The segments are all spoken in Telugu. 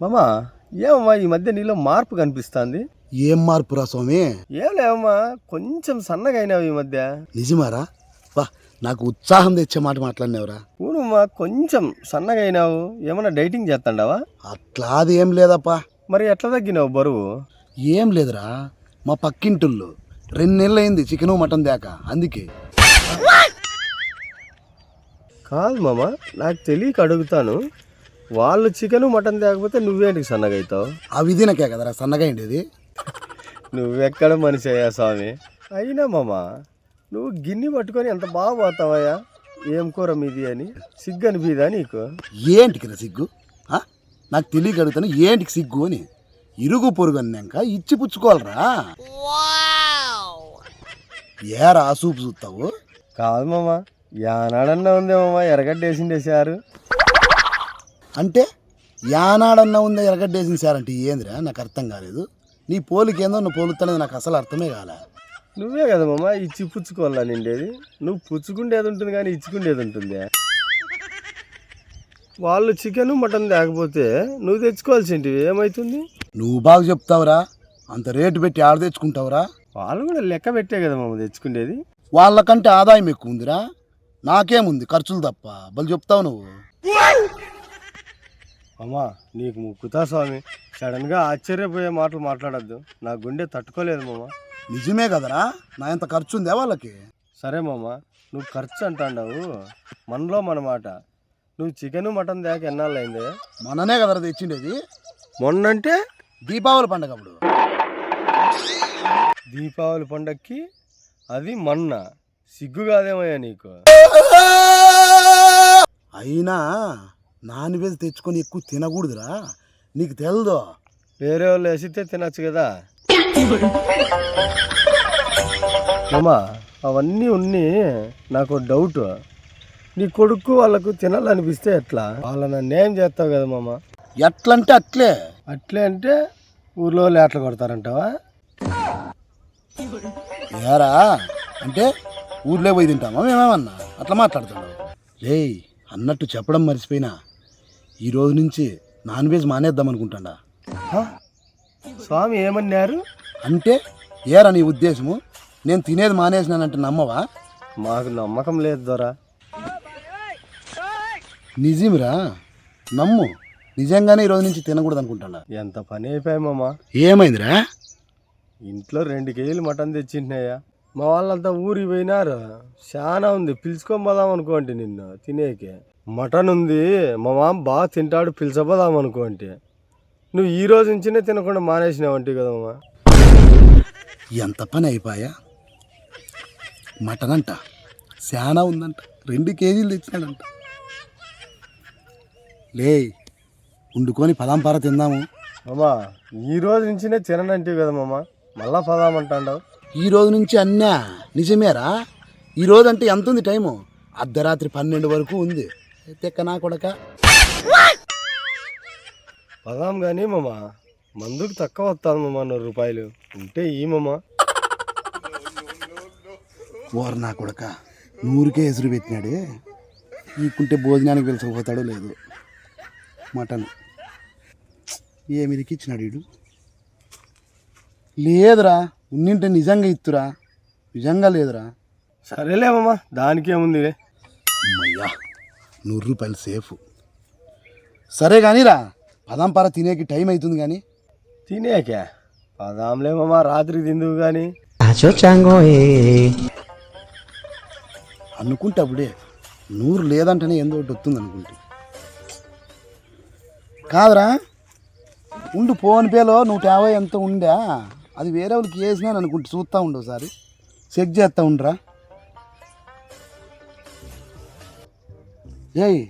మామా ఏమమ్మా ఈ మధ్య నీలో మార్పు కనిపిస్తుంది? ఏం మార్పురా స్వామి? ఏం లేవమ్మా కొంచెం సన్నగా అయినావు ఈ మధ్య. నిజమారా? వా నాకు ఉత్సాహం తెచ్చే మాట మాట్లాడినావురా. ఊనమ్మా కొంచెం సన్నగా అయినావు ఏమన్నా డైటింగ్ చేస్తాండావా? అట్లా అది ఏం లేదప్పా. మరి ఎట్లా తగ్గినావు బరువు? ఏం లేదురా మా పక్కింటుళ్ళు రెండు నెలలు అయింది చికెను మటన్ దాక అందుకే. కాదు మామ నాకు తెలియక అడుగుతాను. వాళ్ళు చికెన్ మటన్ తేకపోతే నువ్వేంటికి సన్నగా అవుతావు? ఆ విధినకే కదరా సన్నగా ఉండేది నువ్వెక్కడ మనిషి అయ్యా స్వామి? అయినా మామ నువ్వు గిన్నె పట్టుకొని ఎంత బాగా పోతావయ్యా? ఏం కూర మీది అని? సిగ్గు అనిపిదా నీకు? ఏంటికి రా సిగ్గు? ఆ? నాకు తెలియక అడుగుతాను ఏంటికి సిగ్గు అని. ఇరుగు పొరుగు అన్నాక ఇచ్చి పుచ్చుకోవాలరా. ఏరా ఆ సూపు చూస్తావు? కాదు మామ యానాడన్నా ఉందే మామ ఎరగడ్డ వేసిండేసారు అంటే యానాడన్నా ఉందా ఎరగడ్డేసిన సార్ అంటే ఏందిరా? నాకు అర్థం కాలేదు. నీ పోలికేందో నువ్వు పోలుతానేది నాకు అసలు అర్థమే కాలే? నువ్వే కదా మామ ఇచ్చి పుచ్చుకోవాలా నిండేది? నువ్వు పుచ్చుకుండేది ఉంటుంది కానీ ఇచ్చుకుండేది ఉంటుంది. వాళ్ళు చికెన్ మటన్ తేకపోతే నువ్వు తెచ్చుకోవాల్సింటివి. ఏమవుతుంది నువ్వు బాగా చెప్తావురా. అంత రేటు పెట్టి ఆడ తెచ్చుకుంటావురా. వాళ్ళు కూడా లెక్క పెట్టే కదా మామ తెచ్చుకునేది వాళ్ళకంటే ఆదాయం ఎక్కువ ఉందిరా. నాకేముంది? ఖర్చులు తప్ప. బలు చెప్తావు నువ్వు. అమ్మా నీకు ముక్కుతా స్వామి. సడన్గా ఆశ్చర్యపోయే మాటలు మాట్లాడద్దు. నా గుండె తట్టుకోలేదు మామ. నిజమే కదరా? నా ఎంత ఖర్చు ఉందా వాళ్ళకి? సరే మామ నువ్వు ఖర్చు అంటాండావు. మనలో మన మాట. నువ్వు చికెన్ మటన్ దాకా ఎన్నాళ్ళు అయిందే మననే కదరా తెచ్చిండేది? మొన్నంటే? దీపావళి పండగ అప్పుడు. దీపావళి పండక్కి అది మొన్న. సిగ్గు కాదేమయ్యా నీకు? అయినా నాన్ వెజ్ తెచ్చుకొని ఎక్కువ తినకూడదురా. నీకు తెలదు? వేరే వాళ్ళు వేసితే తినచ్చు కదా. మామా అవన్నీ ఉన్ని నాకు డౌట్ నీ కొడుకు వాళ్ళకు తినాలనిపిస్తే ఎట్లా? వాళ్ళ నన్ను ఏం చేస్తావు కదా మామ? ఎట్లంటే అట్లే. అట్లే అంటే ఊర్లో వాళ్ళు ఎట్లా కొడతారంటావా? ఏరా? అంటే ఊర్లో పోయి తింటామా? మేమేమన్నా? అట్లా మాట్లాడుతున్నావు? లేయ్ అన్నట్టు చెప్పడం మర్చిపోయినా. ఈ రోజు నుంచి నాన్ వెజ్ మానేద్దాం అనుకుంటాడా? స్వామి ఏమన్నారు? అంటే ఏరా నీ ఉద్దేశము? నేను తినేది మానేసినానంటే నమ్మవా? మాకు నమ్మకం లేదు దొరా. నిజంరా? నమ్ము. నిజంగానే ఈ రోజు నుంచి తినకూడదు అనుకుంటాడా. ఎంత పని అయిపోయాయి మామ? ఏమైందిరా? ఇంట్లో రెండు కేజీలు మటన్ తెచ్చింటున్నాయా మా వాళ్ళంతా ఊరికి పోయినారు. చాలా ఉంది. పిలుచుకొని పోదాం అనుకోండి నిన్ను తినేకి. మటన్ ఉంది మా మామ బాగా తింటాడు పిలిచపోదాం అనుకోండి నువ్వు ఈ రోజు నుంచినే తినకుండా మానేసినావంటి కదా మామ. ఎంత పని అయిపోయా? మటన్ అంట శానా ఉందంట రెండు కేజీలు తెచ్చినాడంట. లే వండుకొని పదాంపార తిందాము. మామా ఈ రోజు నుంచినే తిననంటివి కదా మామ. మళ్ళా పదామంటాండావు ఈ రోజు నుంచి అన్నా నిజమేరా? ఈ రోజు అంటే ఎంత ఉంది టైము? అర్ధరాత్రి పన్నెండు వరకు ఉంది. తెక్క నా కొడక పదాం కానీ మామ మందుకు తక్కువ వస్తుంది మామ నూరు రూపాయలు. ఉంటే ఈ మామ. ఓర్ నా కొడక నూరుకే ఎసురు పెట్టినాడే. ఈకుంటే భోజనానికి పిలిచకపోతాడో లేదు. మటన్. ఏమి ఇరికిచ్చినాడు వీడు? లేదురా ఉన్నింటే నిజంగా ఇత్తురా. నిజంగా లేదురా. సరేలే మామ దానికేముంది అమ్మయ్యా. నూరు రూపాయలు సేఫ్. సరే కానీరా పదాంపార తినేకి టైం అవుతుంది కానీ తినేకే? పదాంలే మామ రాత్రి తిందువు కానీ అనుకుంటే అప్పుడే నూరు లేదంటేనే ఏందో ఒకటి వస్తుంది అనుకుంటే. కాదురా ఉండు ఫోన్ పేలో నూట యాభై ఎంత ఉందా అది వేరే వాళ్ళకి వేసినాను అనుకుంటే చూస్తూ ఉండు ఒకసారి. చెక్ చేస్తూ ఉండరా. ఏయ్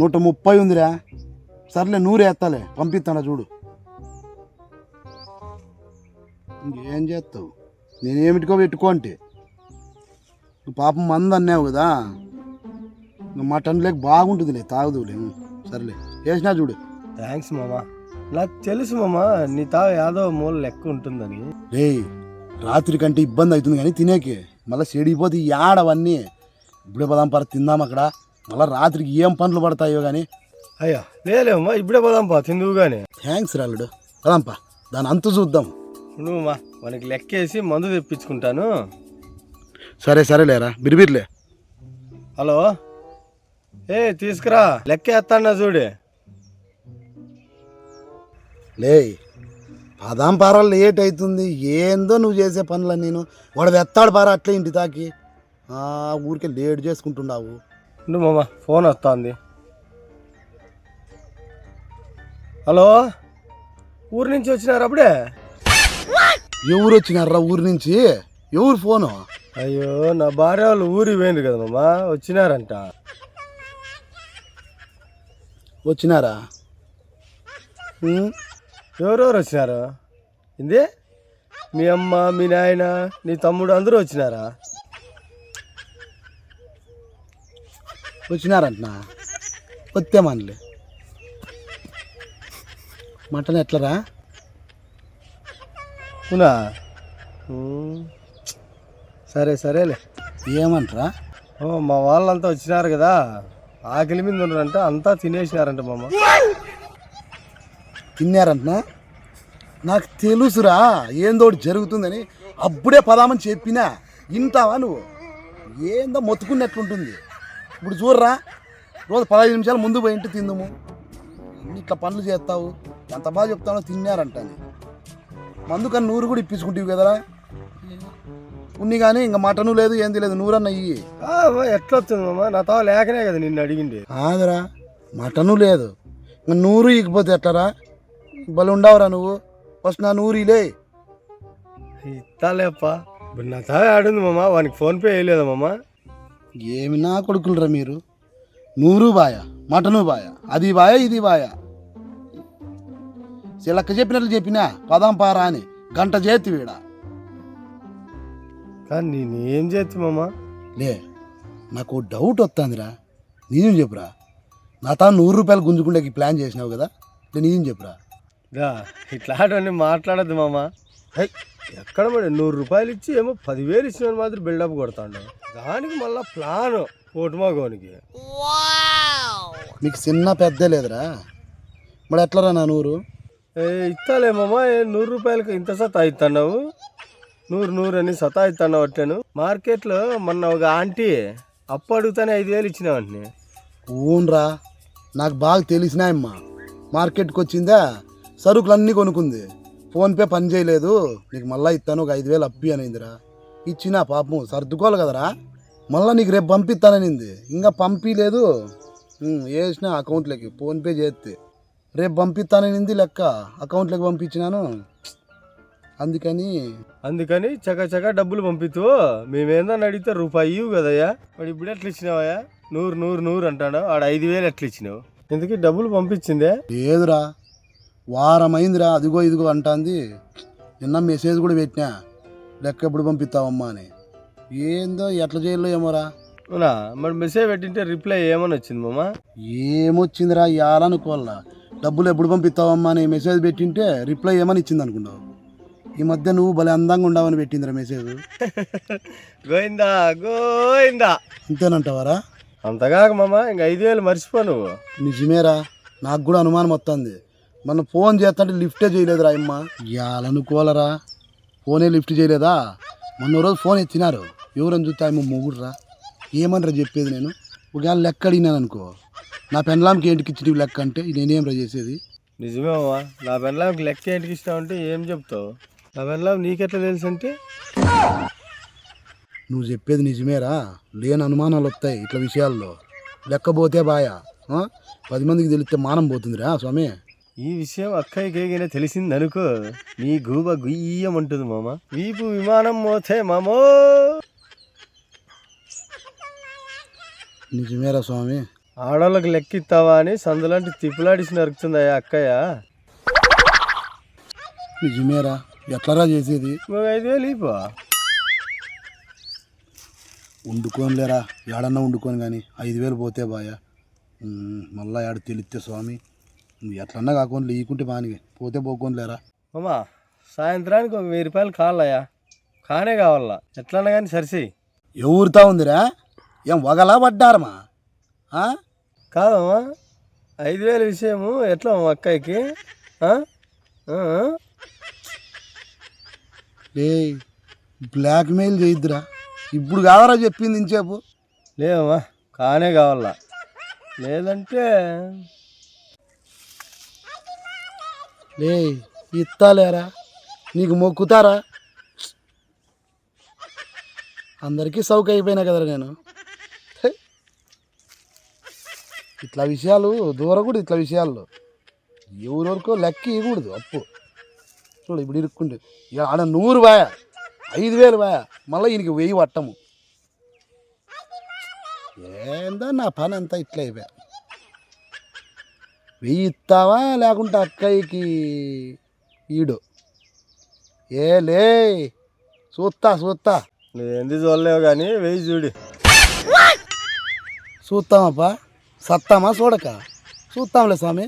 నూట ముప్పై ఉందిరా. సర్లే నూరు వేస్తాలే పంపిస్తాడా చూడు. ఇంకేం చేస్తావు? నేనేమిటికో పెట్టుకో అంటే. నువ్వు పాపం మంది అన్నావు కదా. మటన్ లేక బాగుంటుందిలే తాగుదులే సర్లే. వేసినా చూడు. థ్యాంక్స్ మామ. నాకు తెలుసు మామ నీ తా యాదో మూల లెక్క ఉంటుందని. రే రాత్రి కంటే ఇబ్బంది అవుతుంది కానీ తినేకి. మళ్ళీ చెడిపోతే ఈ ఆడవన్నీ ఇప్పుడే పదాం పర తిందాం అక్కడ. మళ్ళీ రాత్రికి ఏం పనులు పడతాయో కానీ అయ్యా లేలేమ్మా ఇప్పుడే పోదాంపా తిందువు కానీ థ్యాంక్స్ రాలుడు కదంపా దాని అంతు చూద్దాం. నువ్వు మా మనకి లెక్కేసి మందు తెప్పించుకుంటాను. సరే సరేలేరా బిరిబిర్లే హలో ఏ తీసుకురా లెక్క ఎత్తాన్నా చూడే. లే పదాం పారాలు లేట్ అవుతుంది ఏందో నువ్వు చేసే పనులు నేను. వాడు వెత్తాడు పారా అట్లే ఇంటి తాకి ఆ, ఊరికే లేట్ చేసుకుంటున్నావు. నువ్వు మామ ఫోన్ వస్తుంది. హలో? ఊరి నుంచి వచ్చినారు అప్పుడే? ఎవరు వచ్చినారా ఊరి నుంచి? ఎవరు ఫోను? అయ్యో నా భార్య వాళ్ళు ఊరికి పోయింది కదా మామ వచ్చినారంట. వచ్చినారా? ఎవరెవరు వచ్చినారు? ఇంది మీ అమ్మ మీ నాయన నీ తమ్ముడు అందరూ వచ్చినారా? వచ్చినారంటనా? వస్తే మనలే మటన్ ఎట్లరా? ఉమ్. సరే సరేలే. ఏమంటారా? ఓ మా వాళ్ళంతా వచ్చినారు కదా. ఆకలి మీద ఉన్నారంట అంతా తినేసినారంట మామ. తిన్నారంటనా? నాకు తెలుసురా ఏందో ఒకటి జరుగుతుందని. అప్పుడే పదామని చెప్పినా వింటావా నువ్వు? ఏందో మొత్తుకున్నట్లుంటుంది. ఇప్పుడు చూడరా? రోజు పదహైదు నిమిషాలు ముందు పోయి ఇంటి తిందుము. ఇట్లా పనులు చేస్తావు? ఎంత బాగా చెప్తానో తిన్నారంట మందు కానీ నూరు కూడా ఇప్పించుకుంటావు కదరా? ఉన్ని కానీ ఇంకా మటను లేదు ఏంది లేదు నూరన్న అమ్మా, ఎట్లా వచ్చింది మామ? నా తావ లేకనే కదా నిన్ను అడిగింది. కాదురా మటను లేదు. ఇంకా నూరు ఇకపోతే ఎట్లరా? బలి ఉండవురా నువ్వు. ఫస్ట్ నా నూరిలే ఇస్తాలేప్ప ఇప్పుడు నా తావ ఆడింది మామ వానికి ఫోన్ పే వేయలేదా మామ. ఏమి నా కొడుకులరా మీరు? నూరు బాయ మటను బాయ అది బాయ ఇది బాయ. చిలక్క చెప్పినట్లు చెప్పినా పదాం పారా అని గంట చేతి వీడ. కానీ నేనేం చేతి మామ? లే నాకు డౌట్ వస్తుందిరా. నిజం చెప్పురా. నా తా నూరు రూపాయలు గుంజుకుండేకి ప్లాన్ చేసినావు కదా? లే నిజం చెప్పురా. ఇట్లాంటివన్నీ మాట్లాడద్దు మామ. ఎక్కడ మరి? నూరు రూపాయలు ఇచ్చి ఏమో పదివేలు ఇచ్చిన మాత్రం బిల్డప్ కొడతాడు. దానికి మళ్ళా ప్లాన్ కోటుమాగోనికి. మీకు చిన్న పెద్ద లేదురా. మరి ఎట్లరా నా నూరు? ఏ ఇస్తాలే మామ ఏ నూరు రూపాయలకి ఇంత సతా ఇస్తున్నావు నూరు నూరు అని సతా ఇస్తున్నావు అట్టాను. మార్కెట్లో మొన్న ఒక ఆంటీ అప్పు అడుగుతానే ఐదు వేలు ఇచ్చినావంటే ఊన్రా. నాకు బాగా తెలిసినాయమ్మ. మార్కెట్కి వచ్చిందా సరుకులు అన్నీ కొనుక్కుంది. ఫోన్పే పని చేయలేదు. నీకు మళ్ళీ ఇస్తాను ఒక ఐదు వేలు అప్పి అనిందిరా. ఇచ్చినా పాపం సర్దుకోవాలి కదరా. మళ్ళీ నీకు రేపు పంపిస్తాననింది. ఇంకా పంపించలేదు వేసిన అకౌంట్లోకి ఫోన్పే చేస్తే రేపు పంపిస్తాననింది లెక్క. అకౌంట్లోకి పంపించినాను. అందుకని అందుకని చక చక డబ్బులు పంపితూ మేమేందని అడిగితే రూపాయి ఇవ్వు కదయ్యా. వాడు ఇప్పుడు ఎట్లా ఇచ్చినావయ్యా? నూరు నూరు నూరు అంటాడు. ఆడ ఐదు వేలు ఎట్లా ఇచ్చినావు? ఇందుకే డబ్బులు పంపించిందే? లేదురా. వారం అయిందిరా అదిగో ఇదిగో అంటాంది. నిన్న మెసేజ్ కూడా పెట్టినా లెక్క ఎప్పుడు పంపిస్తావమ్మా అని. ఏందో ఎట్లా చేయాలో ఏమోరా. అవునా? మరి మెసేజ్ పెట్టింటే రిప్లై ఏమని వచ్చింది మామ? ఏమొచ్చిందిరా ఇవ్వాలనుకోవాలా డబ్బులు ఎప్పుడు పంపిస్తావమ్మా అని మెసేజ్ పెట్టింటే రిప్లై ఏమని ఇచ్చింది అనుకున్నావు? ఈ మధ్య నువ్వు భలే అందంగా ఉండవని పెట్టిందిరా మెసేజ్. గోయిందా గోయిందా అంతేనంటావారా అంతగాక మామ ఇంక ఐదు వేలు మర్చిపో నువ్వు నిజమేరా నాకు కూడా అనుమానం వస్తుంది మన ఫోన్ చేస్తుంటే లిఫ్టే చేయలేదురా అమ్మ. ఇవ్వాలనుకోవాలరా ఫోనే లిఫ్ట్ చేయలేదా? మొన్న రోజు ఫోన్ ఎత్తినారు. ఎవరని చూస్తే ఆయన మొగుడురా. ఏమనరా చెప్పేది నేను? ఒకవేళ లెక్క అడిగినాను అనుకో. నా పెండ్లాంకి ఏంటికి ఇచ్చి లెక్క అంటే నేనేం రా చేసేది? నిజమే మామ. నా పెళ్ళాంకి లెక్క ఏంటికి అంటే ఏం చెప్తావు? నా పెళ్ళాం నీకెట్లా తెలుసు అంటే? నువ్వు చెప్పేది నిజమేరా. లేని అనుమానాలు వస్తాయి ఇట్లా విషయాల్లో. లెక్కపోతే బాయా? పది మందికి తెలిస్తే మానం పోతుందిరా స్వామి. ఈ విషయం అక్కయ్యకేగిన తెలిసింది అనుకో నీ గూబ గుయ్యమంటుంది మామ. వీపు విమానం మోతే మామో. నిజమేరా స్వామి? ఆడోళ్ళకి లెక్కిస్తావా అని సందులాంటి తిప్పులాడిసి నరుకుతుందయ్యా అక్కయ్య. నిజమేరా? ఎట్లరా చేసేది? ఒక ఐదు వేలు ఇపో వండుకోనిలేరా ఏడన్నా వండుకొని కానీ ఐదు వేలు పోతే బాయా. మళ్ళా ఏడ తెలిస్తే స్వామి? నువ్వు ఎట్లన్నా కాకుండా లేకుంటే బానిగా పోతే పోకోనిలేరా మామ సాయంత్రానికి ఒక వెయ్యి రూపాయలు కావాలయ్యా. కానే కావాలా? ఎట్లన్నా కానీ సరిసేయి ఎవరితా ఉందిరా? ఏం వగలా పడ్డారమ్మా? కాదమ్మా ఐదు వేల విషయము ఎట్లా మా అక్కయ్యకి? లే బ్లాక్మెయిల్ చేయొద్దురా. ఇప్పుడు కావరా చెప్పింది ఇంచేపు లేవమ్మా కానే కావాలా. లేదంటే లే ఇత్తాలేరా? నీకు మొక్కుతారా? అందరికీ సౌక్ అయిపోయినా కదరా నేను. ఇట్లా విషయాలు దూరకూడదు ఇట్లా విషయాల్లో. ఎవరెవరికో లెక్క ఇవ్వకూడదు అప్పు. చూడు ఇప్పుడు ఇరుక్కుంటే. ఇక ఆడ నూరు బాయ ఐదు వేలు బాయ మళ్ళీ ఈయనకి వెయ్యి పట్టము ఏందో నా పని అంతా ఇట్లా అయిపోయా? వెయ్యి ఇస్తావా లేకుంటే అక్కయ్యకి ఈడు? ఏ లే చూస్తా చూస్తా నువ్వు ఎందు చూడలేవు కానీ వెయ్యి చూడు. చూస్తామప్పా సత్తామా? చూడక చూస్తాంలే స్వామి.